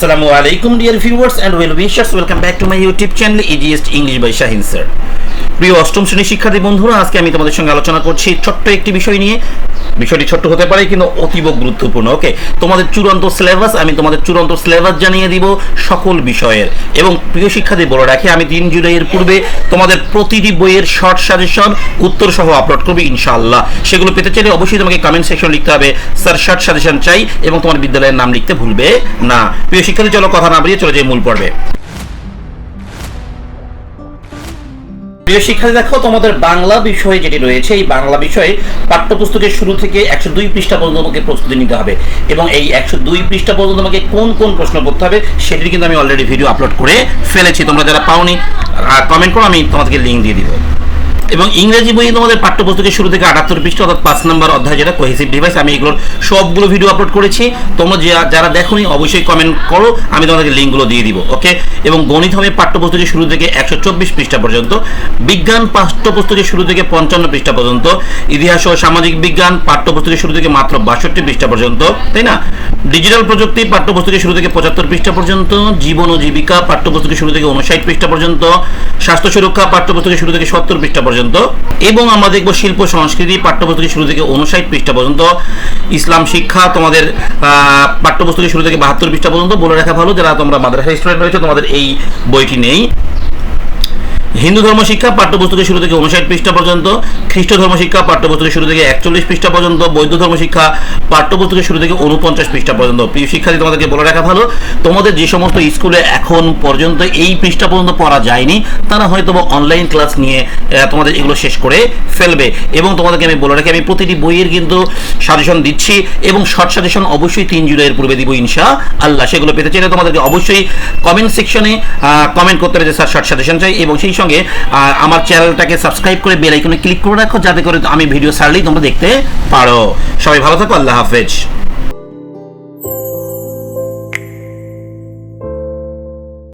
আসসালামু আলাইকুম dear viewers and well wishers welcome back to my YouTube channel easiest English by Shahin sir প্রিয় অষ্টম শ্রেণির শিক্ষার্থী বন্ধুরা, আজকে আমি তোমাদের সঙ্গে আলোচনা করছি ছোট্ট একটি বিষয় নিয়ে। বিষয়টি ছোট্ট হতে পারে, কিন্তু অতীব গুরুত্বপূর্ণ, ওকে? তোমাদের চূড়ান্ত সিলেবাস আমি তোমাদের চূড়ান্ত সিলেবাস জানিয়ে দিব সকল বিষয়ের। এবং প্রিয় শিক্ষার্থী, বলে রাখি, আমি তিন জুলাইয়ের পূর্বে তোমাদের প্রতিটি বইয়ের শর্ট সাজেশন উত্তর সহ আপলোড করব, ইনশাআল্লাহ। সেগুলো পেতে চাইলে অবশ্যই তোমাকে কমেন্ট সেকশন লিখতে হবে স্যার শর্ট সাজেশন চাই এবং তোমার বিদ্যালয়ের নাম লিখতে ভুলবে না। প্রিয় শিক্ষার্থী, চলো কথা না বাড়িয়ে চলে যাই মূল পর্বে। প্রিয় শিক্ষার্থী, দেখো, তোমাদের বাংলা বিষয়ে যেটি রয়েছে, এই বাংলা বিষয়ে পাঠ্যপুস্তকের শুরু থেকে একশো দুই পৃষ্ঠা পর্যন্ত তোমাকে প্রস্তুতি নিতে হবে এবং এই একশো দুই পৃষ্ঠা পর্যন্ত তোমাকে কোন কোন প্রশ্ন করতে হবে সেটি কিন্তু আমি অলরেডি ভিডিও আপলোড করে ফেলেছি। তোমরা যারা পাওনি কমেন্ট করো, আমি তোমাদেরকে লিঙ্ক দিয়ে দিব। এবং ইংরেজি বইয়ে তোমাদের পাঠ্যপুস্তকের শুরু থেকে আটাত্তর পৃষ্ঠা অর্থাৎ পাঁচ নম্বর অধ্যায় যেটা কোহেসিভ ডিভাইস আমি এগুলোর সবগুলো ভিডিও আপলোড করেছি। তোমরা যারা দেখোনি, অবশ্যই কমেন্ট করো। আমি তোমাদেরকে লিঙ্কগুলো দিয়ে দিব ওকে এবং গণিত হবে পাঠ্যপুস্তকের শুরু থেকে একশো চব্বিশ পৃষ্ঠা পর্যন্ত, বিজ্ঞান পাঠ্যপুস্তকের শুরু থেকে পঞ্চান্ন পৃষ্ঠা পর্যন্ত, ইতিহাস ও সামাজিক বিজ্ঞান পাঠ্যপুস্তকের শুরু থেকে মাত্র বাষট্টি পৃষ্ঠা পর্যন্ত, তাই না? ডিজিটাল প্রযুক্তি পাঠ্যপুস্তকের শুরু থেকে পঁচাত্তর পৃষ্ঠা পর্যন্ত, জীবন ও জীবিকা পাঠ্যপুস্তকের শুরু থেকে উনষাট পৃষ্ঠা পর্যন্ত, স্বাস্থ্য সুরক্ষা পাঠ্যপুস্তকের শুরু থেকে সত্তর পৃষ্ঠা পর্যন্ত, এবং আমরা দেখব শিল্প সংস্কৃতি পাঠ্যপুস্তকের শুরু থেকে উনষাট পৃষ্ঠা পর্যন্ত। ইসলাম শিক্ষা তোমাদের পাঠ্যপুস্তকের শুরু থেকে বাহাত্তর পৃষ্ঠা পর্যন্ত। বলে রাখা ভালো, যারা তোমরা মাদ্রাসা স্টুডেন্ট রয়েছে, তোমাদের এই বইটি নেই। হিন্দু ধর্ম শিক্ষা পাঠ্যপুস্তকের শুরু থেকে উনষাট পৃষ্ঠা পর্যন্ত, খ্রিস্ট ধর্ম শিক্ষা পাঠ্যপুস্তকের শুরু থেকে একচল্লিশ পৃষ্ঠা পর্যন্ত, বৌদ্ধ ধর্ম শিক্ষা পাঠ্যপুস্তকের শুরু থেকে উনপঞ্চাশ পৃষ্ঠা পর্যন্ত। প্রিয় শিক্ষার্থী, তোমাদেরকে বলে রাখা ভালো, তোমাদের যে সমস্ত স্কুলে এখন পর্যন্ত এই পৃষ্ঠা পর্যন্ত পড়া যায়নি, তারা হয়তো অনলাইন ক্লাস নিয়ে তোমাদের এগুলো শেষ করে ফেলবে। এবং তোমাদেরকে আমি বলে রাখি, আমি প্রতিটি বইয়ের কিন্তু সাজেশন দিচ্ছি এবং শর্ট সাজেশন অবশ্যই তিন জুলাইয়ের পূর্বে দিব ইনশা আল্লাহ সেগুলো পেতে চাইলে তোমাদেরকে অবশ্যই কমেন্ট সেকশনে কমেন্ট করতে হবে যে স্যার শর্ট সাজেশন চাই এবং সেই সঙ্গে আহ, আমার চ্যানেলটাকে সাবস্ক্রাইব করে বেল আইকনে ক্লিক করে রাখো যাতে করে আমি ভিডিও ছাড়লেই তোমরা দেখতে পারো। সবাই ভালো থাকো আল্লাহ হাফেজ।